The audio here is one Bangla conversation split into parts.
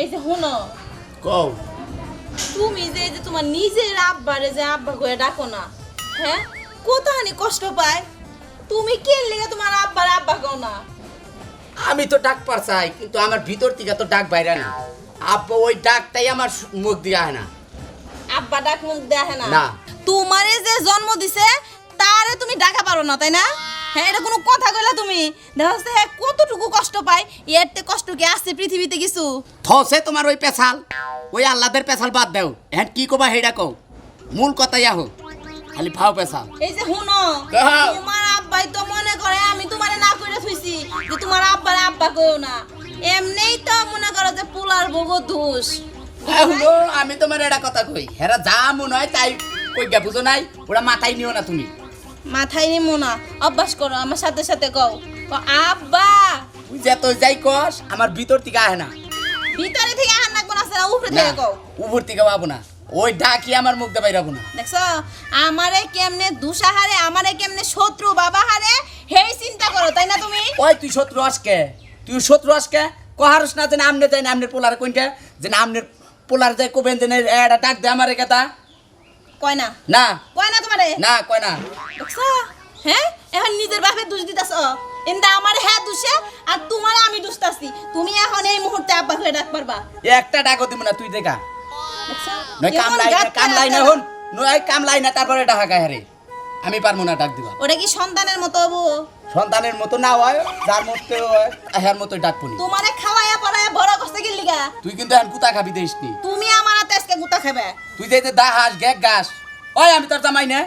এই যে হুনো কও। তুমি যে যে তোমার নিজের আব্বারে যে আব্বা করে ডাকো না হ্যাঁ? কোথানি কষ্ট পায়? তুমি কে লেগে তোমার আব্বার আব্বা কও না? আমি তো ডাক পার চাই কিন্তু আমার ভিতর থেকে তো ডাক বাইরে না। আব্বা ওই ডাকটাই আমার মুখ দিয়ে আয় না। আব্বা ডাক মুখ দেখে না? না। তোমারে যে জন্ম দিছে তারে তুমি ডাকা পারো না তাই না? হ্যাঁ এটা কোনো কথা কইলা তুমি? দেখা হ্যাঁ কতটুকু কষ্ট পায় এর তে কষ্ট কি আছে পৃথিবীতে কিছু? থসে তোমার ওই পেছাল ওই আল্লাদের পেছাল বাদ দাও। হ্যাঁ কি কবা হেডা কও? মূল কথাই আহো। খালি ভাও পেছাল এই যে হুনো তোমার আব্বাই তো মনে করে আমি তোমারে না কইরা থুইছি যে তোমার আব্বার আব্বা কইও না। এমনিই তো মনে করো যে পোলার বগো দোষ। এখনও আমি তোমার এটা কথা কই। হেরা যা মনে হয় তাই কই বুঝো নাই? ওরা মাথায় নিও না তুমি। মাথায় নিমো না অভ্যাস করো আমার সাথে সাথে কও। আব্বা! যে তো যাই কস আমার ভিতর থেকে আহে না। ভিতরে থেকে আহার না কোন আছে উপরে থেকে কও। উপর থেকে পাবো না। ওই ডাকি আমার মুখ দেবাই বাইরাবো না। দেখছ আমারে কেমনে দুসাহারে আমারে কেমনে শত্রু বাবা হারে হেই চিন্তা করো তাই না তুমি? ওই তুই শত্রু আজকে তুই শত্রু আজকে কহারস না যে আমনে যাই না আমনের পোলার কোনটা যে আমনের পোলার যাই কোবেন যে এটা ডাক দে আমার কথা কয় না? না। কয় না তোমারে? না কয় না। দেখছ? হ্যাঁ এখন নিজের বাপের দোষ দিতাছ? এন্দা আমার হ্যাঁ দোষে আর তোমারে আমি দোষতাছি তুমি এখন এই মুহূর্তে আব্বা ডাক পারবা একটা ডাকও দিব না তুই দেখা? নয় কেমন কামলাই গাত কামলাই না হন। নয় কামলাই না তারপরে ডাকা গায়ে হারে। আমি পারব না ডাক দিবা ওটা কি সন্তানের মতো হব সন্তানের মতো না হয় যার মতো হয় হ্যার মতো ডাকবনি তোমারে খাওয়ায়া পড়ায়া বড় করতে গেলি গা। তুই কিন্তু এখন কুতা খাবি দেশ নি তুমি গুতা খাবে। তুই যে যে দা হাস গ্যাগ গাস ওই আমি তোর জামাই না।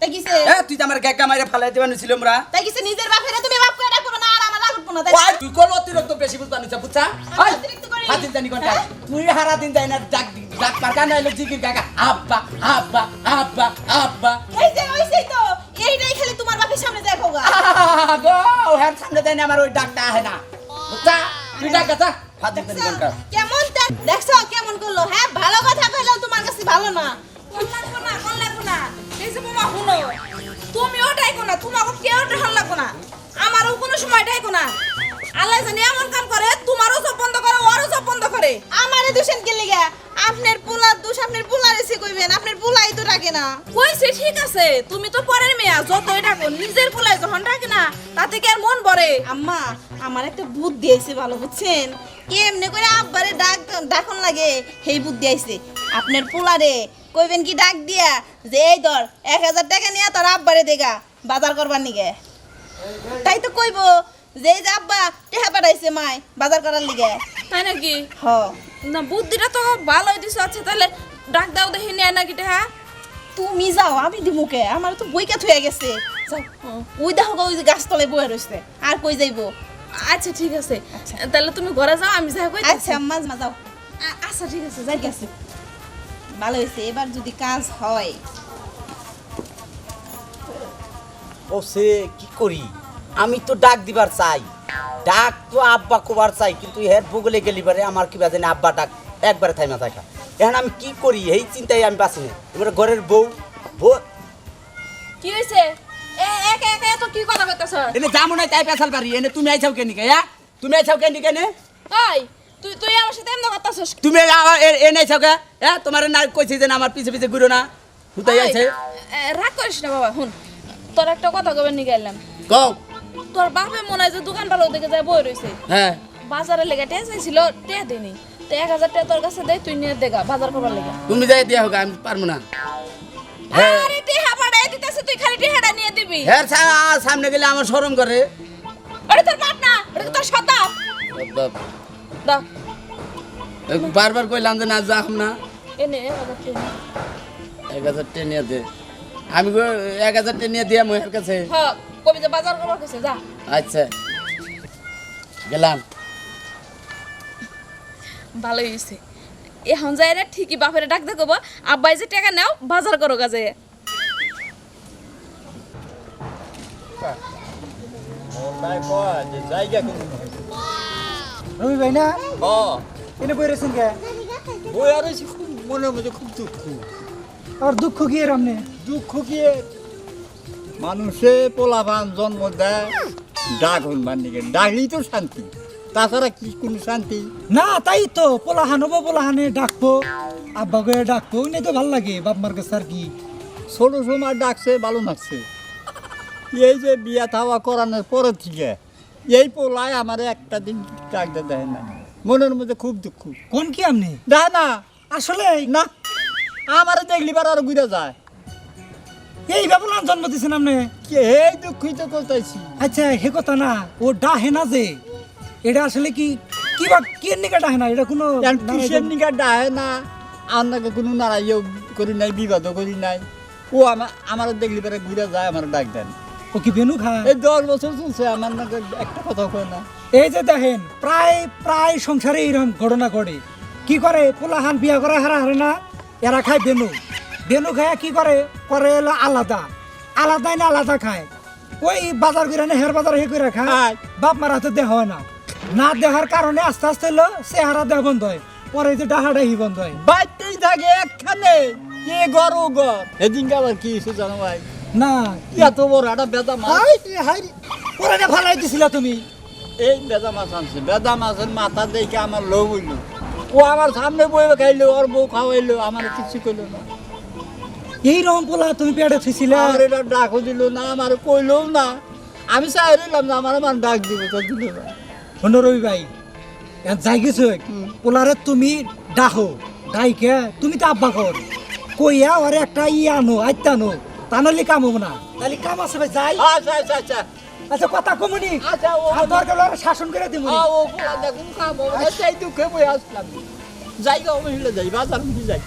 তাই কিসে এ তুই যে আমার গ্যাগ গামাইরে ফালাই দেবানি ছিল আমরা তাই কিসে নিজের বাপেরে তুমি বাপ করে না আর আমার না তাই ওই তুই কোন অতিরিক্ত বেশি বুঝতে নিছ বুঝছা? ওই হাতিন জানি কোনটা? হ্যাঁ? তুই হারা দিন যাই না ডাক ডাক পার কান নাইলে জিকির গাগা। আব্বা আব্বা আব্বা আব্বা। এই যে ওইসেই তো। এইটাই খালি তোমার বাপের সামনে দেখো গা। গো হ্যার সামনে যাই না আমার ওই ডাকটা আহে না। বুঝছা? তুই ডাক গা হাতিন কোনটা কেমন দেখছ? কেমন করল? হ্যাঁ ভালো কথা কইলেও তোমার কাছে ভালো না। কোন লাগবো না কোন লাগবো না। এই যে বাবা শুনো। তুমি ওটাই কোনা তোমাকে কেউ হল লাগবো না আমারও কোনো সময় ডাইকো না আল্লাহ জানি এমন কাম করে তোমারও সব বন্ধ করে ওরও সব বন্ধ করে। আমারে দূষণ কে লিগা? আপনার পোলার দোষ আপনার পোলার এসে কইবেন আপনার পোলাই তো ডাকে না। কইছে ঠিক আছে তুমি তো পরের মেয়া যতই ডাকো নিজের পোলায় যখন ডাকে না তাতে কি আর মন ভরে? আম্মা আমার একটা বুদ্ধি আইছে ভালো বুঝছেন? কেমনে করে আব্বারে ডাক ডাকন লাগে? সেই বুদ্ধি আইছে। আপনার পোলারে কইবেন কি ডাক দিয়া? যে এই ধর এক হাজার টাকা নিয়ে তোর আব্বারে দেগা বাজার করবার নিগে। তাই তো কইব যে এই যে আব্বা টেহা পাঠাইছে মাই বাজার করার লিগে। তাই নাকি? হ। না বুদ্ধিটা তো ভালোই দিছ। আচ্ছা তাহলে ডাক দাও দেখি নেয় নাকি হ্যাঁ? তুমি যাও আমি দিমুকে আমার তো বইকা থুয়ে গেছে। যাও। ওই দেখো ওই যে গাছতলায় বয়ে রইছে। আর কই যাইবো? আচ্ছা ঠিক আছে। তাহলে তুমি ঘরে যাও আমি যাই কই আচ্ছা আম্মা মা যাও। আচ্ছা ঠিক আছে যাই। গেছে ভালো হয়েছে এবার যদি কাজ হয়। ও সে কি করি? আমি তো ডাক দিবার চাই। ডাক তো আব্বা কোবার চাই কিন্তু হের ভূগোলে গেলি পারে আমার কি বাজে আব্বা ডাক একবারে থাইমা থাকা এখন আমি কি করি? এই চিন্তায় আমি বাঁচি না। এবারে ঘরের বউ বউ। কি একা একা এত কি কথা কইতাছ? এনে যামো তাই পেছাল পারি এনে তুমি আইছাও কেন হ্যাঁ? তুমি আইছাও কেন কেনে ওই তুই তুই আমার সাথে এমন করতাছস তুমি আমার হ্যাঁ তোমার না কইছি যে আমার পিছে পিছে ঘুরো না। হুতাই আছে রাগ করিস না বাবা হুন তোর একটা কথা গেলাম কও। তোর বাপে মনে হয় যে দোকান ভালো দেখে যায় বই রইছে। হ্যাঁ। বাজারে লেগে টেয়া চাইছিল টেয়া দিনি তো এক হাজার টাকা তোর কাছে দেয় তুই নিয়ে দেখা বাজার করবার লেগে। তুমি যাই দিয়া হোক আমি পারব না। হ্যাঁ। আরে টেহা পাঠাই দিতেছে তুই খালি টেহাটা নিয়ে দিবি। হ্যাঁ সামনে গেলে আমার শরম করে। ওটা তোর বাপ না ওটা তোর সতাপ দা বারবার কইলাম যে না যাম না। এনে এক হাজার টেনিয়া দে। আমি এক হাজার টেনিয়া দিয়া মহের কাছে। হ্যাঁ। কবি যে বাজার করবার কাছে যা। আচ্ছা। গেলাম। ভালোই হয়েছে এখন যাই রে ঠিকই বাপের ডাক দেখব আব্বাই যে টাকা নাও বাজার করো কাজে। রবি ভাই না? ও এনে বই রয়েছেন কে? বই আর খুব মনের মধ্যে খুব দুঃখ। আর দুঃখ কি এর আমনে? দুঃখ কি মানুষে পোলাপান জন্ম দেয় ডাক হনবার নিকে ডাকলেই তো শান্তি। তাছাড়া কি কোনো শান্তি? না তাই তো। পোলাহান হব পোলাহানে ডাকবো। আব্বা আব্বাকে ডাকবো ওই তো ভালো লাগে। বাপ মার কাছে আর কি। ছোট সময় ডাকছে ভালো লাগছে এই যে বিয়া থাওয়া করানোর পরে থেকে এই পোলায় আমার একটা দিন ডাকতে দেয় না। মনের মধ্যে খুব দুঃখ। কোন কি আপনি? দেয় না। আসলে না আমার দেখলি বার আর ঘুরে যায়। এই বাবুলান জন্ম দিয়েছেন আপনি? এই দুঃখিত করতেছি আচ্ছা হে কথা না ও ডাহে না যে। এটা আসলে কি কি বা কি নিকা ডাহে না? এটা কোনো কিসের নিকা ডাহে না? আপনাকে কোনো নারাইও করি নাই বিবাদও করি নাই। ও আমার আমার দেখলি পারে ঘুরে যায় আমার ডাক দেন। ও কি বেনু খায় এই দশ বছর চলছে আমার নাকি একটা কথা কয় না। এই যে দেখেন প্রায় প্রায় সংসারে এরকম ঘটনা ঘটে। কি করে? পোলাহান বিয়া করে হারা হারে না? এরা খায় বেনু। বেনু খায় কি করে? করে হলো আলাদা। আলাদাই না আলাদা খায়। ওই বাজার করে না হের বাজার হে করে খায়। বাপ মার হাতে দেহ না। না দেহার কারণে আস্তে আস্তে হলো চেহারা দেহ বন্ধ হয়। পরে যে ডাহাডাহি বন্ধ হয়। বাইতেই থাকে একখানে। কে ঘর ও ঘর এদিনকে আবার কি হয়েছে জানো ভাই? না। এত বড় একটা বেদা মাছ। না ফালাই দিছিল তুমি। এই বেদা মাছ আনছে। বেদা মাছের মাথা দেখে আমার লোভ হইল। ও আমার সামনে বইবে খাইলো ওর বউ খাওয়াইলো আমার কিছু করল না। এই রকম পোলা তুমি পেটে থুইছিলে? আমার এটা ডাকও দিল না আমার কইলো না। আমি চাই রইলাম না আমার আমার ডাক দিব তো দিল না। শোনো রবি ভাই যাই গেছো? পোলারে তুমি ডাকো ডাইকে তুমি তো আব্বা কর। কইয়া ওরে একটা ই আনো আইতে আনো তা নাহলে কাম হব না। তাহলে কাম আছে ভাই যাই। আচ্ছা আচ্ছা আচ্ছা। আচ্ছা কথা কমুনি আচ্ছা ও আর দরকার হলে শাসন করে দিব ও পোলা দেখুন খাম সেই দুঃখে বই আসলাম। যাই গো যাই বাজার যাই।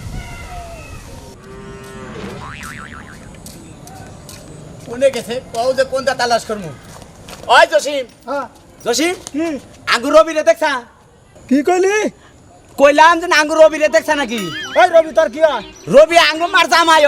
কোনে গেছে কও যে কোনটা তালাশ করমু? ওই জসিম। হ্যাঁ। জসিম? কি আঙ্গুর রবিরে দেখছা? কি কইলি? কইলাম যে আঙ্গুর রবিরে দেখছা নাকি? এই রবি তোর কি রবি আঙ্গুর মার জামাই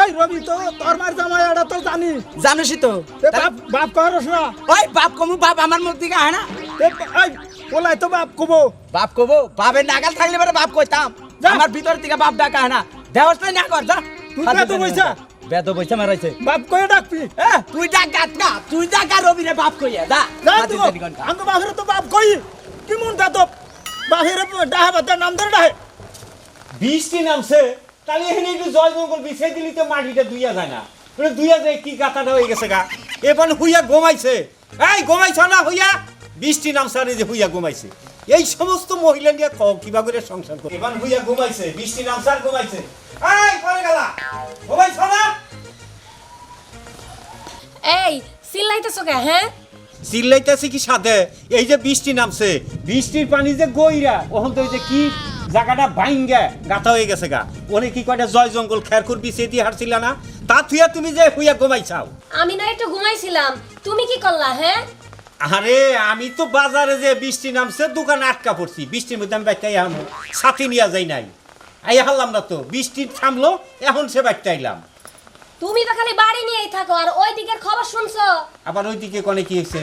এই রবি তো তোর মার জামাই এটা তো জানি। জানুসি তো? বাপ বাপ করস না ওই বাপ কমু বাপ আমার মুখ দিকে হয় না? এ এই পোলাই তো বাপ কবো বাপ কব বাপের নাগাল থাকলে পরে বাপ কইতাম। আমার ভিতর থেকে বাপ ডাকা হয় না। দেহস না কর যা। তুই বেদ বইছা? বেদ বইছা মারাইছে। বাপ কয়ে ডাকবি এ, তুই ডাক গাত না তুই ডাকা রবিরে বাপ কইয়া দা আমি বাহিরে তো বাপ কই। কি মন তা তো বাহিরে ডাহে বাতে নাম ধরে ডাহে। বৃষ্টি নামছে তাহলে এখানে একটু জল জঙ্গল বিছিয়ে দিলি তো মাটিটা ধুইয়া যায় না। মানে ধুইয়া যায় কি গাতাটা হয়ে গেছে গা। এবার হুইয়া ঘুমাইছে। এই ঘুমাইছ না হুইয়া? বৃষ্টি নামছে আর এই যে হুইয়া ঘুমাইছে। এই সমস্ত মহিলা নিয়ে কও কিবা করে সংসার করে এবার হুইয়া ঘুমাইছে বৃষ্টি নামছে আর ঘুমাইছে। এই করে গেলা। ঘুমাইছ না? এই চিল্লাইতেছো কে হ্যাঁ? চিল্লাইতেছে কি সাথে? এই যে বৃষ্টি নামছে বৃষ্টির পানি যে গইরা ওখান তো ওই যে কি জায়গাটা ভাঙ্গা গাথা হয়ে গেছে গা। ওনে কি কয়টা জয় জঙ্গল খেরকুর বিছিয়ে দিয়ে হারছিল না? তা থুইয়া তুমি যে হুইয়া ঘুমাইছাও। আমি না একটু ঘুমাইছিলাম তুমি কি করলা হ্যাঁ? আরে আমি তো বাজারে যে বৃষ্টি নামছে দোকানে আটকা পড়ছি। বৃষ্টির মধ্যে আমি বাইকটা আইলাম ছাতি নিয়ে যাই নাই। আই হারলাম না তো। বৃষ্টি থামলো এখন সে বাইকটা আইলাম। তুমি তো খালি বাড়ি নিয়েই থাকো আর ওই দিকের খবর শুনছো? আবার ওইদিকে কনে কি হয়েছে?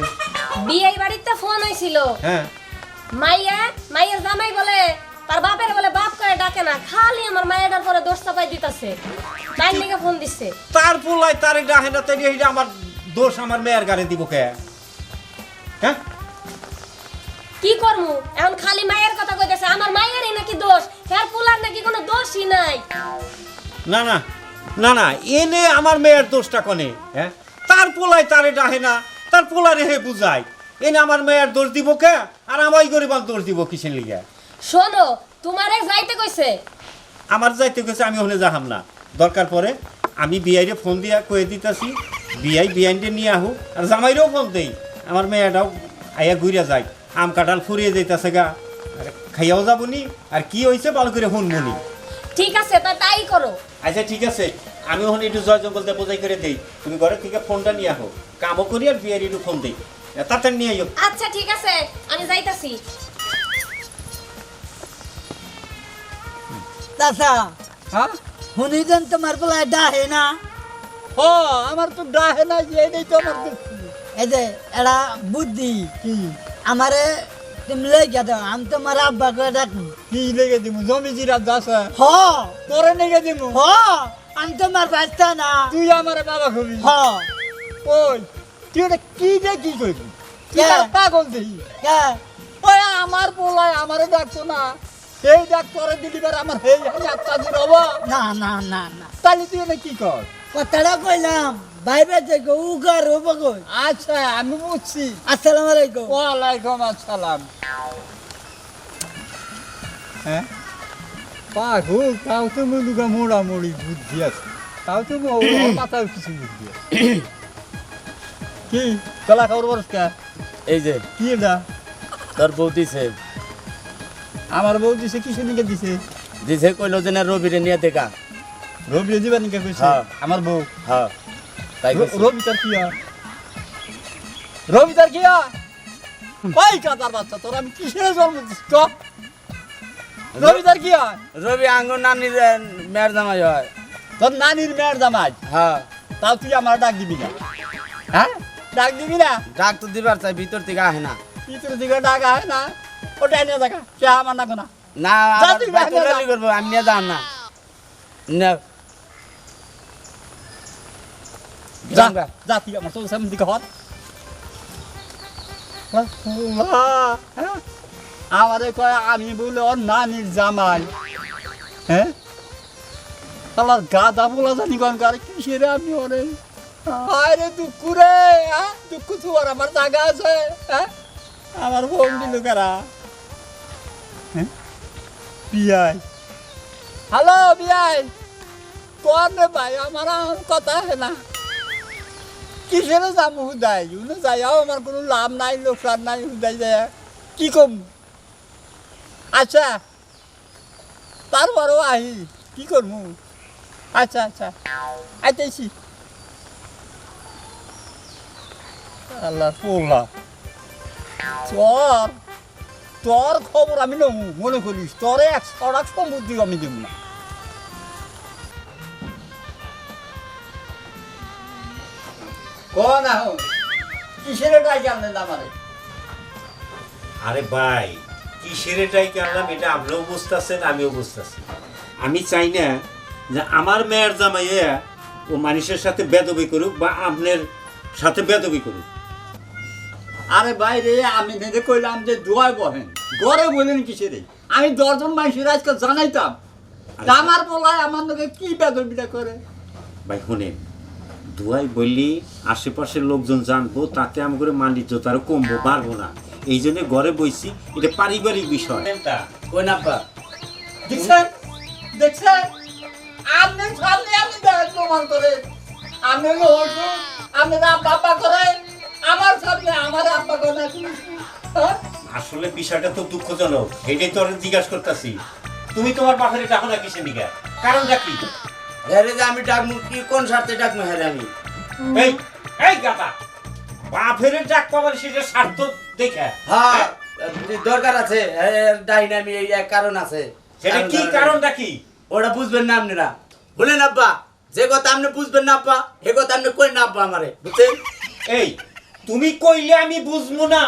বিয়ে বাড়িতে ফোন হয়েছিল হ্যাঁ। মাইয়া মাইয়ের জামাই বলে তার বাপের বলে বাপ করে ডাকে না খালি আমার মায়ের পরে দোষ চাপাই দিতেছে। মায়ের দিকে ফোন দিচ্ছে তার পোলায় তার ডাহে না তাই আমার দোষ আমার মেয়ের গাড়ি দিব কে? হ্যাঁ? কি করমু? এখন খালি মায়ের কথা কইতেছে আমার মায়েরই নাকি দোষ হ্যার পোলার নাকি কোনো দোষই নাই। না না না না এনে আমার মেয়ের দোষটা কনে হ্যাঁ? তার পোলায় তারে ডাহে না তার পোলারে হে বুঝায়। এনে আমার মেয়ের দোষ দিব কে? আর আমাই গরিবার দোষ দিব কিসের লিগে? শোনো তোমারে যাইতে কইছে। আমার যাইতে গেছে আমি ওখানে যাহাম না। দরকার পরে আমি বিআইরে ফোন দিয়া কয়ে দিতেছি বিআই বিআইনটে নিয়ে আহু আর জামাইরেও ফোন দেই। আমার মেয়েটাও আইয়া ঘুরিয়া যায়। আম কাঁঠাল ফুরিয়ে যাইতেছে গা। আর খাইয়াও যাবনি আর কি হয়েছে ভালো করে শুনবনি? ঠিক আছে তা তাই করো। আচ্ছা ঠিক আছে। আমি ওখানে একটু জয় জঙ্গল দিয়ে বোঝাই করে দেই। তুমি ঘরে থেকে ফোনটা নিয়ে আহো। কামও করি আর বিআইর একটু ফোন দেই। তাড়াতাড়ি নিয়ে আইও। আচ্ছা ঠিক আছে আমি যাইতাছি। চাচা হ্যাঁ? শুনিছেন তোমার পোলা ডাহে না? হ আমার তো ডাহে না যে এটাই তো আমার এই যে এরা বুদ্ধি। কি আমারে তুমি লেগে দাও আমি তোমার আব্বা করে ডাকু কি লেগে দিমু? জমি জিরা দাসা হ। তোরে লেগে দিমু? হ। আমি তোমার বাচ্চা না। তুই আমার বাবা খুবই হ। ওই তুই ওটা কি রে কি করবি পাগল দেখি কে? আমার পোলায় আমারে ডাকতো না? এই ডাক্তারে বেড়ে আমার হেই দূর হব না না না না। তাহলে তুই কি কর? কথাটা কইলাম। বাইরে থেকে উগার হব কই আচ্ছা আমি বুঝছি। আসসালামু আলাইকুম। ওয়ালাইকুম আসসালাম। হ্যাঁ? পাগু তাও তো মুলুগা মোড়ামুড়ি বুদ্ধি আছে। তাও তো মাথায় কিছু বুদ্ধি আছে। কি? চলা খবর বরস কে? এই যে। কি এটা? তোর বউ দিছে। আমার বউ দিছে কিছু নিকে দিছে? দিছে কইলো যে না রবিরে নিয়ে দেখা। রবি দিবা নিকে কইছে? হ্যাঁ। আমার বউ? হ্যাঁ। তাই। রবি তার কি রবি তার কি হয় ওই কাতার বাচ্চা তোর আমি কিসের জন্ম দিস তো রবি তার কি রবি আঙ্গুর নানির মেয়ের জামাই হয়। তোর নানির মেয়ের জামাই? হ্যাঁ। তাও তুই আমার ডাক দিবি না? হ্যাঁ? ডাক দিবি না? ডাক তো দিবার চাই ভিতর থেকে আহে না। ভিতর দিকে ডাক হয় না? ওটা নিয়ে দেখা সে আমার না। না করব আমি নিয়ে যাম না। না। যা যা তুই আমার তোর সামনে দিকে হট আমারে কয় আমি বলে ওর নানির জামাই হ্যাঁ তাহলে গাদা বলা জানি কোন কারে কিসের আমি ওরে আরে দুঃখ রে? দুঃখ তো আর আমার জায়গা আছে হ্যাঁ আমার ফোন দিল কারা হ্যাঁ বিয়াই হ্যালো বিয়াই কোন রে ভাই আমার কথা হয় না কিসের যাব হুদাই? উনি যাইও আমার কোনো লাভ নাই লোকসান নাই, হুদাই যায় কি কম? আচ্ছা তারপরেও আহি, কি করব আচ্ছা আচ্ছা আইতেছি। তোর তোর খবর আমি নেব, মনে করিস? তোরে এক সড়াক সম্বুদ্ধি আমি দেব না। কোন এখন কিসের আমারে আরে ভাই কিসের এটা আপনিও বুঝতেছেন আমিও বুঝতেছি। আমি চাই না যে আমার মেয়ের জামাইয়া ও মানুষের সাথে বেদবি করুক বা আপনার সাথে বেদবি করুক। আরে ভাই রে আমি নিজে কইলাম যে দোয়ায় বহেন গড়ে বলেন কিসের আমি দশজন মানুষের আজকে জানাইতাম। তা আমার বলায় আমার লোকে কি বেদর বিটা করে? ভাই শুনেন দুয়াই বললি আশেপাশের লোকজন জানব তাতে আমি করে মান্ডিত আরও কমবো পারব না। এই জন্য ঘরে বইছি এটা পারিবারিক বিষয়। কই না দেখছেন? দেখছেন? আপনি সামনে আমি দেখ প্রমাণ করে। হলো হসু আপনি আব্বা আব্বা করে আমার সামনে আমার আব্বা করে হ্যাঁ? আসলে বিষয়টা তো দুঃখজনক এটাই তো জিজ্ঞাসা করতেছি। তুমি তোমার বাপের ডাকো না কিসের নিকা? কারণটা কি? হ্যারে যে আমি ডাকমু কি কোন স্বার্থে ডাকমু হ্যারে আমি? এই এই গাদা বাপের ডাক পাবার সেটা স্বার্থ দেখে। হ্যাঁ দরকার আছে ডাইন আমি এই এক কারণ আছে। সেটা কি কারণটা কি ওটা বুঝবেন না আপনারা। বলেন আব্বা যে কথা আপনি বুঝবেন না আব্বা হে কথা আপনি কই না আব্বা আমারে বুঝছেন? এই তুমি কইলে আমি বুঝব না।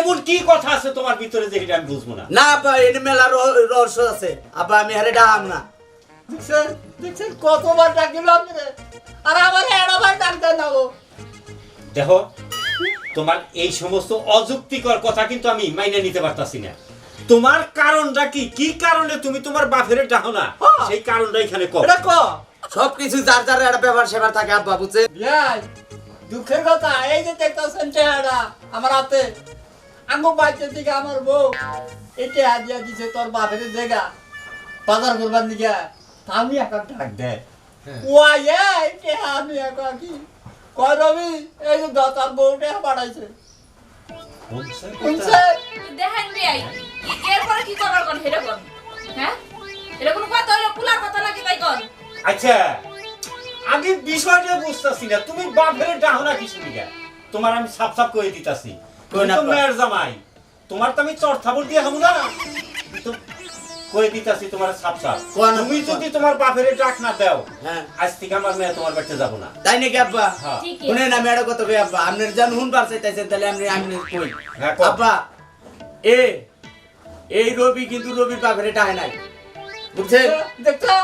এমন কি কথা আছে তোমার ভিতরে এটা আমি বুঝব না? না আব্বা এনে মেলা রহস্য আছে। আব্বা আমি হারে ডাহাম না। দেখছেন দেখছেন কতবার ডাক আপনি আর আমার এড়াবার ডাক না ও দেখো তোমার এই সমস্ত অযুক্তিকর কথা কিন্তু আমি মাইনে নিতে পারতাছি না। তোমার কারণটা কি? কি কারণে তুমি তোমার বাপের ডাকো না। সেই কারণটা এখানে এটা ক সব কিছু যার যার একটা ব্যাপার সেবার থাকে আব্বা বুঝছেন দুঃখের কথা এই যে দেখতেছেন চেহারা আমার হাতে। আঙ্গু বাইচের দিকে আমার বউ এটা হাদিয়া দিছে তোর বাপের জায়গা বাজার করবার দিকে। আমি একটা ডাক দে। ওয়াই আমি একা কি কয় রবি এই যে দতার বউটা বাড়াইছে। দেখেন বিয়াই এরপরে কি করবার কোন হেডে হ্যাঁ? এটা কথা হলো পুলার কথা নাকি তাই কোন আচ্ছা আগে বিষয়টা বুঝতাছি না। তুমি বাপের ডাকো না কিছু নিকা তোমার আমি সাপ সাপ করে দিতাছি। মেয়ের জামাই। তোমার তো আমি চর থাবর দিয়ে হব না। করে দিতাছি তোমার সাপ সাপ না, তুমি যদি তোমার বাপের ডাক না দাও হ্যাঁ। আজ থেকে আমার মেয়ে তোমার বাড়িতে যাব না। তাই নাকি আব্বা? শুনেন আমি একটা কথা কই আব্বা আপনার জান হুন পারছে তাইছে তাহলে আমি আমি কই। হ্যাঁ, আব্বা এ এই রবি কিন্তু রবির বাপের ডাহে নাই। বুঝছেন? দেখছা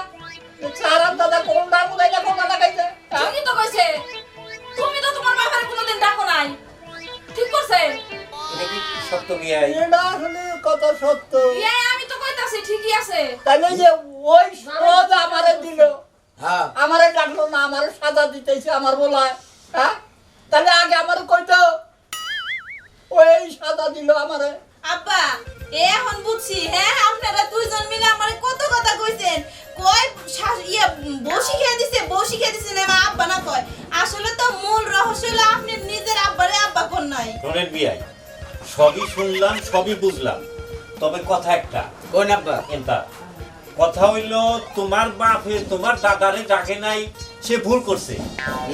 দেখছা? আরাম দাদা কোন ডাক উদাইলা কোন লাগাইছে হ্যাঁ? ঠিকই তো কইছে। তুমি তো তোমার বাপের কোনোদিন ডাকো নাই। ঠিক করছে? এটা কি সত্য মিয়া? এটা আসলে সত্য। বিয়াই কইতাছি ঠিকই আছে। তাহলে যে ওই সদ আমারে দিল। হ্যাঁ। আমারে ডাকলো না আমারে সাজা দিতেছে আমার বলায়। হ্যাঁ? তাহলে আগে আমার কইতো ওই সাজা দিল আমারে। আব্বা এখন বুঝছি হ্যাঁ আপনারা দুইজন মিলে আমার কত কথা কইছেন? কয় শাশ- ইয়ে বউ শিখিয়ে দিছে বউ শিখিয়ে দিছে না আব্বা না কয়। আসলে তো মূল রহস্য হলো আপনি নিজের আব্বারে আব্বা কোন নাই শোনেন বিয়াই সবই শুনলাম সবই বুঝলাম। তবে কথা একটা। কোন আব্বা? এটা কথা হইল তোমার বাপে তোমার দাদারে ডাকে নাই সে ভুল করছে।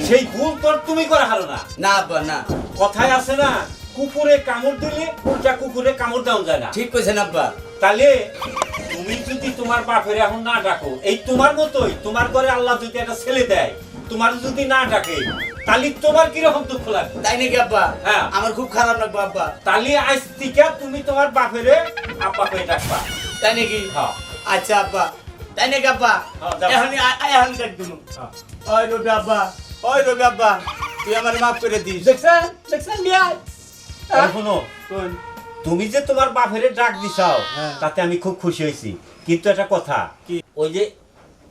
সেই ভুল তোর তুমি করে হারো না। না আব্বা না। কথায় আছে না কুকুরে কামড় দিলে উল্টা কুকুরে কামড় দেওয়া যায় না। ঠিক কইছেন আব্বা। তাহলে তুমি যদি তোমার বাপের এখন না ডাকো এই তোমার মতোই তোমার ঘরে আল্লাহ যদি একটা ছেলে দেয় তোমার যদি না ডাকে তালি তোমার কীরকম দুঃখ লাগবে তাই নাকি আব্বা? হ্যাঁ। আমার খুব খারাপ লাগবে আব্বা। তালি আজ থেকে তুমি তোমার বাপেরে আব্বা করে ডাকবা। তাই নাকি? হ্যাঁ। আচ্ছা আব্বা। তাই নাকি আব্বা? হ্যাঁ। এখন এখন ডাক দিমু। হ্যাঁ। ওই রবি আব্বা ওই রবি আব্বা তুই আমার মাফ করে দিস। দেখছেন? দেখছেন বিয়াই আর শোনো তুমি যে তোমার বাপের ডাক দিছাও তাতে আমি খুব খুশি হয়েছি। কিন্তু একটা কথা কি? ওই যে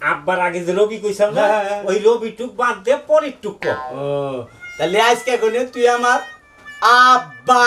আব্বার আগে যে রবি কইছাম না হ্যাঁ, হ্যাঁ। ওই রবি টুক বাদ দে পরের টুক তাহলে আজকে কোনে তুই আমার আব্বা